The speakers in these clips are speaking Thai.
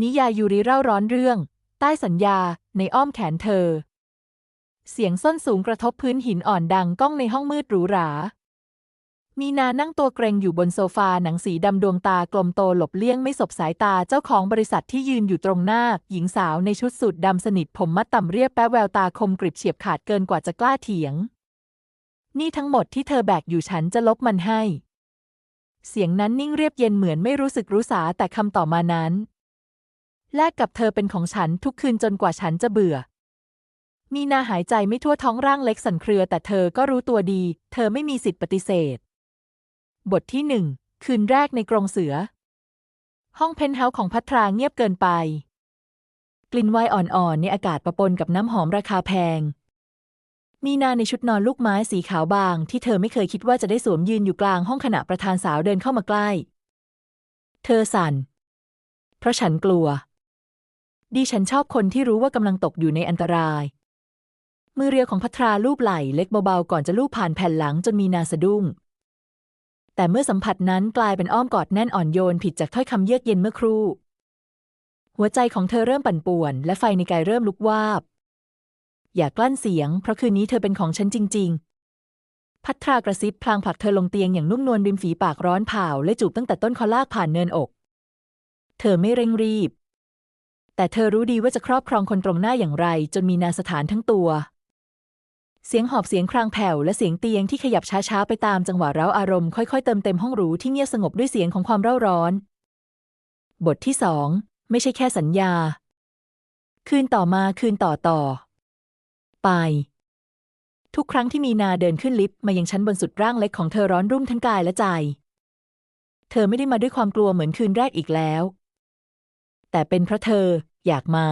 นิยายยูริเร่าร้อนเรื่อง ใต้สัญญาในอ้อมแขนเธอ เสียงส้นสูงกระทบพื้นหินอ่อนดังก้องในห้องมืดหรูหรา มีนานั่งตัวเกรงอยู่บนโซฟาหนังสีดำดวงตากลมโตหลบเลี่ยงไม่สบสายตาเจ้าของบริษัทที่ยืนอยู่ตรงหน้า หญิงสาวในชุดสูทดำสนิทผมมัดต่ำเรียบแป๊ะแววตาคมกริบเฉียบขาดเกินกว่าจะกล้าเถียง นี่ทั้งหมดที่เธอแบกอยู่ฉันจะลบมันให้ เสียงนั้นนิ่งเรียบเย็นเหมือนไม่รู้สึกรู้สาแต่คำต่อมานั้น แลกกับเธอเป็นของฉันทุกคืนจนกว่าฉันจะเบื่อ มีนาหายใจไม่ทั่วท้องร่างเล็กสั่นเครือ แต่เธอก็รู้ตัวดี เธอไม่มีสิทธิ์ปฏิเสธ บทที่หนึ่งคืนแรกในกรงเสือ ห้องเพนท์เฮาส์ของพัทราเงียบเกินไป กลิ่นไวน์อ่อนๆในอากาศประปนกับน้ำหอมราคาแพง มีนาในชุดนอนลูกไม้สีขาวบาง ที่เธอไม่เคยคิดว่าจะได้สวมยืนอยู่กลางห้องขณะประธานสาวเดินเข้ามาใกล้ เธอสั่น เพราะฉันกลัว ดีฉันชอบคนที่รู้ว่ากำลังตกอยู่ในอันตราย มือเรียวของพัทราลูบไหล่เล็กเบาๆ ก่อนจะลูบผ่านแผ่นหลังจนมีนาสะดุ้ง แต่เมื่อสัมผัสนั้นกลายเป็นอ้อมกอดแน่นอ่อนโยนผิดจากถ้อยคำเยือกเย็นเมื่อครู่ หัวใจของเธอเริ่มปั่นป่วน และไฟในกายเริ่มลุกวาบ อย่ากลั้นเสียง เพราะคืนนี้เธอเป็นของฉันจริง ๆ พัทรากระซิบพลางผลักเธอลงเตียงอย่างนุ่มนวลริมฝีปากร้อนเผาและจูบตั้งแต่ต้นคอลากผ่านเนินอก เธอไม่เร่งรีบ แต่เธอรู้ดีว่าจะครอบครองคนตรงหน้าอย่างไร จนมีนาสถานทั้งตัว เสียงหอบเสียงครางแผ่วและเสียงเตียงที่ขยับช้าๆไปตามจังหวะเร้าอารมณ์ค่อยๆเติมเต็มห้องหรูที่เงียบสงบด้วยเสียงของความเร่าร้อน บทที่สองไม่ใช่แค่สัญญา คืนต่อมาคืนต่อต่อ ไป ทุกครั้งที่มีนาเดินขึ้นลิฟต์มายังชั้นบนสุดร่างเล็กของเธอร้อนรุ่มทั้งกายและใจ เธอไม่ได้มาด้วยความกลัวเหมือนคืนแรกอีกแล้ว แต่เป็นเพราะเธออยากมา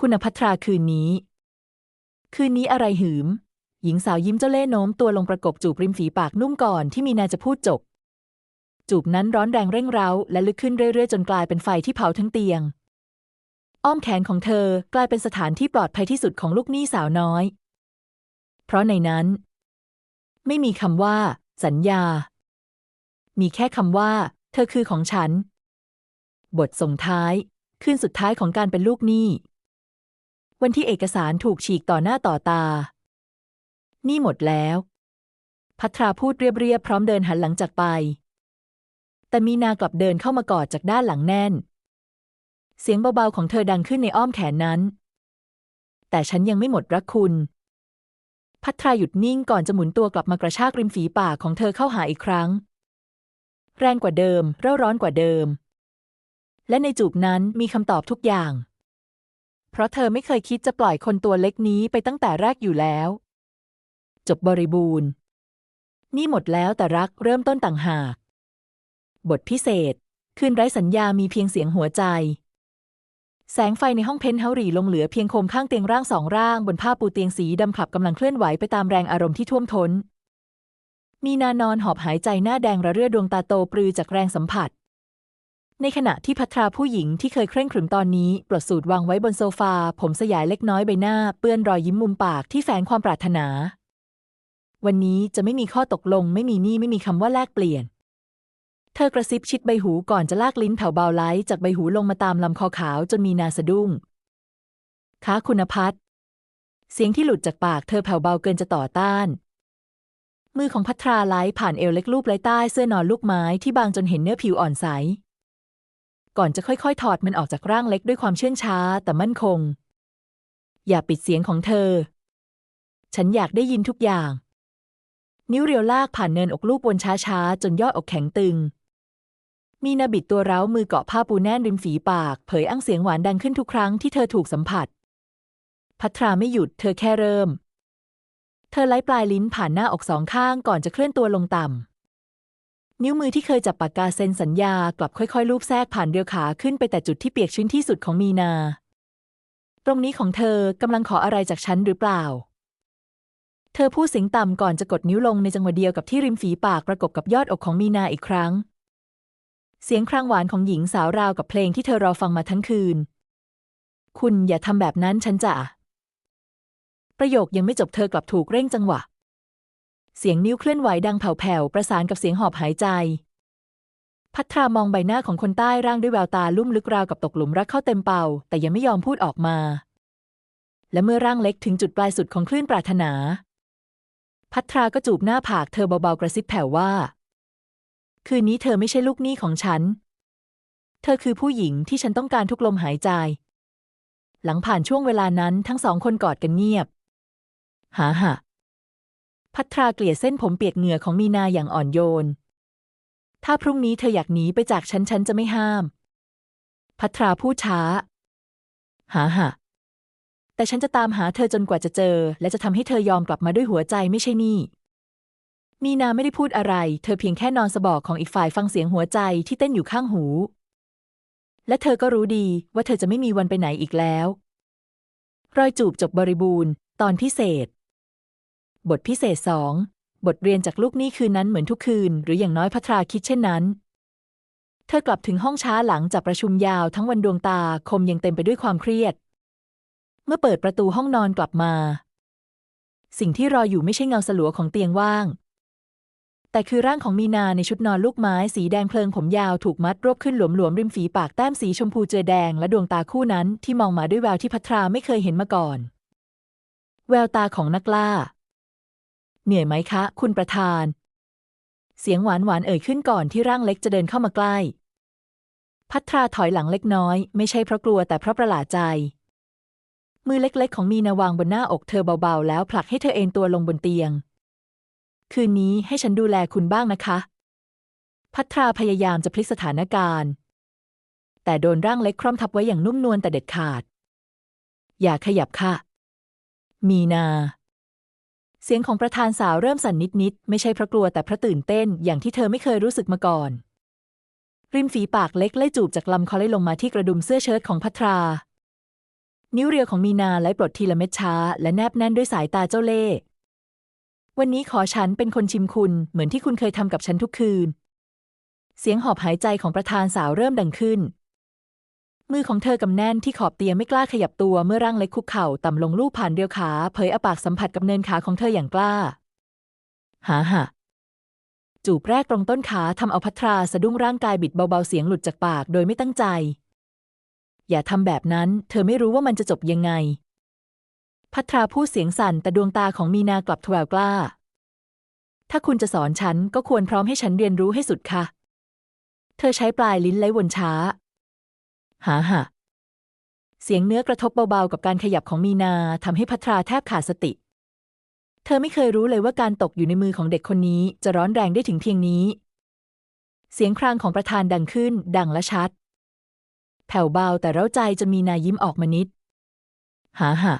คุณพัทราคืนนี้ คืนนี้อะไรหืม หญิงสาวยิ้มเจ้าเล่ห์โน้มตัวลงประกบจูบริมฝีปากนุ่มก่อนที่มีนาจะพูดจบ จูบนั้นร้อนแรงเร่งเร้า และลึกขึ้นเรื่อยๆ จนกลายเป็นไฟที่เผาทั้งเตียง อ้อมแขนของเธอกลายเป็นสถานที่ปลอดภัยที่สุดของลูกหนี้สาวน้อย เพราะในนั้น ไม่มีคำว่า สัญญา มีแค่คำว่า เธอคือของฉัน บทส่งท้าย คืนสุดท้ายของการเป็นลูกหนี้ วันที่เอกสารถูกฉีกต่อหน้าต่อตา นี่หมดแล้ว พัทราพูดเรียบๆพร้อมเดินหันหลังจากไป แต่มีนากลับเดินเข้ามากอดจากด้านหลังแน่น เสียงเบาๆของเธอดังขึ้นในอ้อมแขนนั้น แต่ฉันยังไม่หมดรักคุณพัทราหยุดนิ่งก่อนจะหมุนตัวกลับมากระชากริมฝีปากของเธอเข้าหาอีกครั้ง แรงกว่าเดิม เร่าร้อนกว่าเดิม และในจูบนั้นมีคำตอบทุกอย่าง เพราะเธอไม่เคยคิดจะปล่อยคนตัวเล็กนี้ไปตั้งแต่แรกอยู่แล้ว จบบริบูรณ์ นี่หมดแล้วแต่รักเริ่มต้นต่างหาก บทพิเศษ คืนไร้สัญญามีเพียงเสียงหัวใจ แสงไฟในห้องเพนท์เฮาหรี่ลงเหลือเพียงโคมข้างเตียงร่างสองร่างบนผ้าปูเตียงสีดำขับกำลังเคลื่อนไหวไปตามแรงอารมณ์ที่ท่วมท้นมีนานอนหอบหายใจหน้าแดงระเรื่อดวงตาโตปรือจากแรงสัมผัส ในขณะที่พัทราผู้หญิงที่เคยเคร่งขรึมตอนนี้ ปลดสูตรวางไว้บนโซฟา ผมสยายเล็กน้อยใบหน้า เปื้อนรอยยิ้มมุมปากที่แฝงความปรารถนา วันนี้จะไม่มีข้อตกลง ไม่มีหนี้ไม่มีคำว่าแลกเปลี่ยน เธอกระซิบชิดใบหูก่อนจะลากลิ้นแผ่วเบาไล้จากใบหูลงมาตามลำคอขาวจนมีนาสะดุ้งค้าคุณพัฒเสียงที่หลุดจากปากเธอแผ่วเบาเกินจะต่อต้าน มือของพัทราไล้ผ่านเอวเล็กลูบไล้ใต้เสื้อนอนลูกไม้ที่บางจนเห็นเนื้อผิวอ่อนใส ก่อนจะค่อยๆ ถอดมันออกจากร่างเล็กด้วยความเชื่องช้าแต่มั่นคง อย่าปิดเสียงของเธอ ฉันอยากได้ยินทุกอย่าง นิ้วเรียวลากผ่านเนินอกลูกวนช้าๆ จนยอดอกแข็งตึง มีนาบิดตัวเร้ามือเกาะผ้าปูแน่นริมฝีปาก เผยอ้างเสียงหวานดังขึ้นทุกครั้งที่เธอถูกสัมผัส พัทราไม่หยุดเธอแค่เริ่ม เธอไล่ปลายลิ้นผ่านหน้าอกสองข้างก่อนจะเคลื่อนตัวลงต่ำ นิ้วมือที่เคยจับปากกาเซ็นสัญญากลับค่อยๆ ลูบแทรกผ่านเรียวขาขึ้นไปแต่จุดที่เปียกชื้นที่สุดของมีนา ตรงนี้ของเธอกำลังขออะไรจากฉันหรือเปล่า เธอพูดเสียงต่ำก่อนจะกดนิ้วลงในจังหวะเดียวกับที่ริมฝีปากประกบกับยอดอกของมีนาอีกครั้ง เสียงครางหวานของหญิงสาวราวกับเพลงที่เธอรอฟังมาทั้งคืน คุณอย่าทำแบบนั้นฉันจะประโยคยังไม่จบเธอกลับถูกเร่งจังหวะ เสียงนิ้วเคลื่อนไหวดังแผ่วๆประสานกับเสียงหอบหายใจ พัทรามองใบหน้าของคนใต้ร่างด้วยแววตาลุ่มลึกราวกับตกหลุมรักเข้าเต็มเป่า แต่ยังไม่ยอมพูดออกมา และเมื่อร่างเล็กถึงจุดปลายสุดของคลื่นปรารถนา พัทราก็จูบหน้าผากเธอเบาๆกระซิบแผ่วว่า คืนนี้เธอไม่ใช่ลูกหนี้ของฉัน เธอคือผู้หญิงที่ฉันต้องการทุกลมหายใจ หลังผ่านช่วงเวลานั้นทั้งสองคนกอดกันเงียบ หาหะ พัทราเกลี่ยเส้นผมเปียกเหงื่อของมีนาอย่างอ่อนโยน ถ้าพรุ่งนี้เธออยากหนีไปจากฉันฉันจะไม่ห้าม พัทราพูดช้า หาหะแต่ฉันจะตามหาเธอจนกว่าจะเจอ และจะทำให้เธอยอมกลับมาด้วยหัวใจไม่ใช่นี่ มีนาไม่ได้พูดอะไร เธอเพียงแค่นอนสะบอกของอีกฝ่ายฟังเสียงหัวใจที่เต้นอยู่ข้างหู และเธอก็รู้ดีว่าเธอจะไม่มีวันไปไหนอีกแล้ว รอยจูบจบบริบูรณ์ ตอนพิเศษ บทพิเศษสองบทเรียนจากลูกหนี้คืนนั้นเหมือนทุกคืน หรืออย่างน้อยพัทราคิดเช่นนั้น เธอกลับถึงห้องช้าหลังจากประชุมยาวทั้งวันดวงตาคมยังเต็มไปด้วยความเครียด เมื่อเปิดประตูห้องนอนกลับมา สิ่งที่รออยู่ไม่ใช่เงาสลัวของเตียงว่าง แต่คือร่างของมีนาในชุดนอนลูกไม้สีแดงเพลิงผมยาวถูกมัดรวบขึ้นหลวมๆริมฝีปากแต้มสีชมพูเจือแดงและดวงตาคู่นั้นที่มองมาด้วยแววที่พัทราไม่เคยเห็นมาก่อน แววตาของนักล่า เหนื่อยไหมคะ คุณประธาน เสียงหวานหวานเอ่ยขึ้นก่อนที่ร่างเล็กจะเดินเข้ามาใกล้ พัทราถอยหลังเล็กน้อย ไม่ใช่เพราะกลัวแต่เพราะประหลาดใจ มือเล็กๆ ของมีนาวางบนหน้าอกเธอเบาๆ แล้วผลักให้เธอเอนตัวลงบนเตียง คืนนี้ให้ฉันดูแลคุณบ้างนะคะ พัทราพยายามจะพลิกสถานการณ์ แต่โดนร่างเล็กคร่อมทับไว้อย่างนุ่มนวลแต่เด็ดขาด อย่าขยับค่ะ มีนา สียงของประธานสาวเริ่มสั่นนิด ๆ ไม่ใช่เพราะกลัวแต่เพราะตื่นเต้นอย่างที่เธอไม่เคยรู้สึกมาก่อน ริมฝีปากเล็กไล่จูบจากลำคอไล่ลงมาที่กระดุมเสื้อเชิ้ตของพัทรา นิ้วเรียวของมีนาไล่ปลดทีละเม็ดช้า และแนบแน่นด้วยสายตาเจ้าเล่ห์วันนี้ขอฉันเป็นคนชิมคุณเหมือนที่คุณเคยทำกับฉันทุกคืน เสียงหอบหายใจของประธานสาวเริ่มดังขึ้น มือของเธอกำแน่นที่ขอบเตียงไม่กล้าขยับตัวเมื่อร่างเล็กคุกเข่าต่ำลงลูบผ่านเรียวขาเผยอาปากสัมผัสกับเนินขาของเธออย่างกล้า หาหะจูบแรกตรงต้นขาทำเอาพัทราสะดุ้งร่างกายบิดเบาๆเสียงหลุดจากปากโดยไม่ตั้งใจ อย่าทำแบบนั้น เธอไม่รู้ว่ามันจะจบยังไง พัทราพูดเสียงสั่นแต่ดวงตาของมีนากลับแถววกล้า ถ้าคุณจะสอนฉันก็ควรพร้อมให้ฉันเรียนรู้ให้สุดค่ะ เธอใช้ปลายลิ้นไล่วนช้า หาหะเสียงเนื้อกระทบเบาๆกับการขยับของมีนาทำให้พัทราแทบขาดสติ เธอไม่เคยรู้เลยว่าการตกอยู่ในมือของเด็กคนนี้จะร้อนแรงได้ถึงเพียงนี้ เสียงครางของประธานดังขึ้น ดังและชัด แผ่วเบาแต่เร้าใจจนมีนายิ้มออกมานิด หาหะ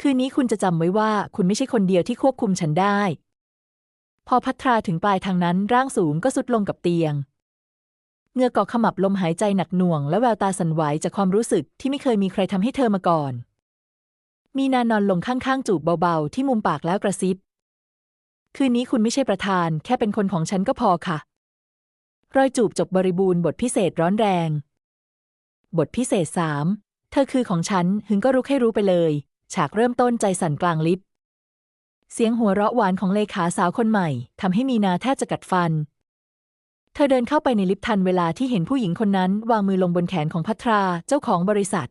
คืนนี้คุณจะจำไว้ว่าคุณไม่ใช่คนเดียวที่ควบคุมฉันได้ พอพัทราถึงปลายทางนั้นร่างสูงก็สุดลงกับเตียง เงือเกาะขมับลมหายใจหนักหน่วง และแววตาสั่นไหวจากความรู้สึกที่ไม่เคยมีใครทำให้เธอมาก่อน มีนานอนลงข้างๆ จูบเบาๆ ที่มุมปากแล้วกระซิบ คืนนี้คุณไม่ใช่ประธาน แค่เป็นคนของฉันก็พอค่ะ รอยจูบจบบริบูรณ์บทพิเศษร้อนแรง บทพิเศษสามเธอคือของฉันหึงก็รู้ให้รู้ไปเลย ฉากเริ่มต้นใจสั่นกลางลิฟต์เสียงหัวเราะหวานของเลขาสาวคนใหม่ทำให้มีนาแทบจะกัดฟัน เธอเดินเข้าไปในลิฟต์ทันเวลาที่เห็นผู้หญิงคนนั้น วางมือลงบนแขนของพัทราเจ้าของบริษัท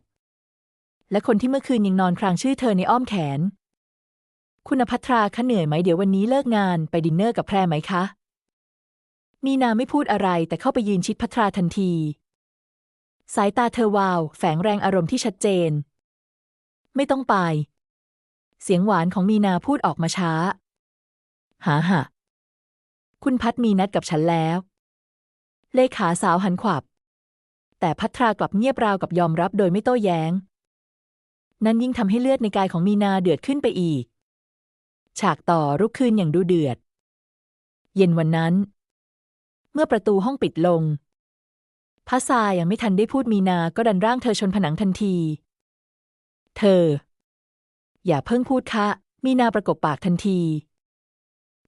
และคนที่เมื่อคืนยังนอนครางชื่อเธอในอ้อมแขน คุณพัทราคะเหนื่อยไหมเดี๋ยววันนี้เลิกงานไปดินเนอร์กับแพรไหมคะมีนาไม่พูดอะไรแต่เข้าไปยืนชิดพัทราทันที สายตาเธอวาว แฝงแรงอารมณ์ที่ชัดเจน ไม่ต้องไป เสียงหวานของมีนาพูดออกมาช้า หาหะคุณพัดมีนัดกับฉันแล้ว เลขาสาวหันขวับ แต่พัทรากลับเงียบราวกับยอมรับโดยไม่โต้แย้ง นั้นยิ่งทำให้เลือดในกายของมีนาเดือดขึ้นไปอีก ฉากต่อรุกคืนอย่างดูเดือด เย็นวันนั้น เมื่อประตูห้องปิดลงพัสายังไม่ทันได้พูดมีนาก็ดันร่างเธอชนผนังทันที เธอ อย่าเพิ่งพูดคะ มีนาประกบปากทันที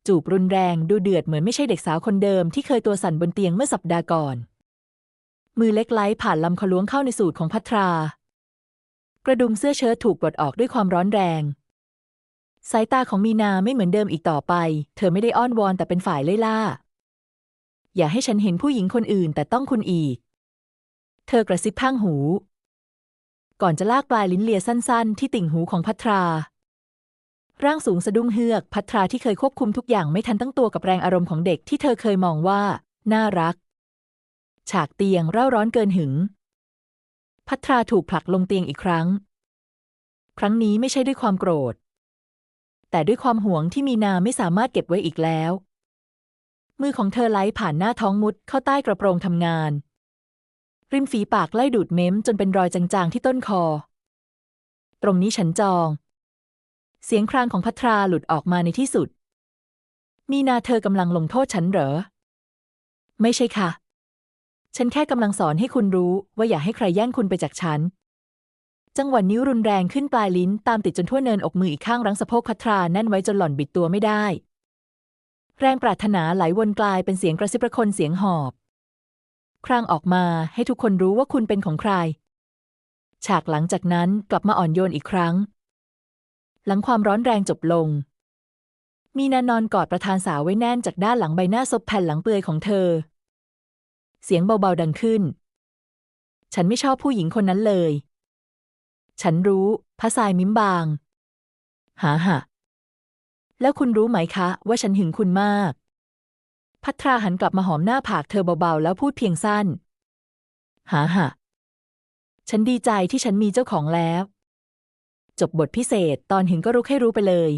จูบรุนแรงดูเดือดเหมือนไม่ใช่เด็กสาวคนเดิมที่เคยตัวสั่นบนเตียงเมื่อสัปดาห์ก่อน มือเล็กไล้ผ่านลำคอล้วงเข้าในสูตรของพัทรา กระดุมเสื้อเชิ้ตถูกปลดออกด้วยความร้อนแรง สายตาของมีนาไม่เหมือนเดิมอีกต่อไป เธอไม่ได้อ้อนวอนแต่เป็นฝ่ายเล่ยล่า อย่าให้ฉันเห็นผู้หญิงคนอื่นแต่ต้องคุณอีก เธอกระซิบข้างหู ก่อนจะลากปลายลิ้นเลียสั้น ๆ ที่ติ่งหูของพัทรา ร่างสูงสะดุ้งเฮือก พัทราที่เคยควบคุมทุกอย่างไม่ทันตั้งตัวกับแรงอารมณ์ของเด็กที่เธอเคยมองว่า น่ารัก ฉากเตียงเร่าร้อนเกินหึง พัทราถูกผลักลงเตียงอีกครั้ง ครั้งนี้ไม่ใช่ด้วยความโกรธ แต่ด้วยความหวงที่มีนาไม่สามารถเก็บไว้อีกแล้ว มือของเธอไหลผ่านหน้าท้องมุดเข้าใต้กระโปรงทำงาน ริมฝีปากไล่ดูดเม้มจนเป็นรอยจางๆที่ต้นคอ ตรงนี้ฉันจอง เสียงครางของพัทราหลุดออกมาในที่สุด มีนาเธอกำลังลงโทษฉันเหรอ ไม่ใช่ค่ะ ฉันแค่กำลังสอนให้คุณรู้ว่าอย่าให้ใครแย่งคุณไปจากฉัน จังหวะนิ้วรุนแรงขึ้นปลายลิ้นตามติดจนทั่วเนินอกมืออีกข้างรั้งสะโพกพัทราแน่นไว้จนหล่อนบิดตัวไม่ได้ แรงปรารถนาไหลวนกลายเป็นเสียงกระซิบระคนเสียงหอบ ครางออกมาให้ทุกคนรู้ว่าคุณเป็นของใคร ฉากหลังจากนั้นกลับมาอ่อนโยนอีกครั้ง หลังความร้อนแรงจบลง มีนานอนกอดประธานสาวไว้แน่นจากด้านหลังใบหน้าซบแผ่นหลังเปลือยของเธอ เสียงเบาๆดังขึ้น ฉันไม่ชอบผู้หญิงคนนั้นเลย ฉันรู้พระสายมิ้มบาง หาหะแล้วคุณรู้ไหมคะ ว่าฉันหึงคุณมาก พัทราหันกลับมาหอมหน้าผากเธอเบาๆ แล้วพูดเพียงสั้น หาหะฉันดีใจที่ฉันมีเจ้าของแล้ว จบบทพิเศษ ตอนหึงก็รู้ให้รู้ไปเลย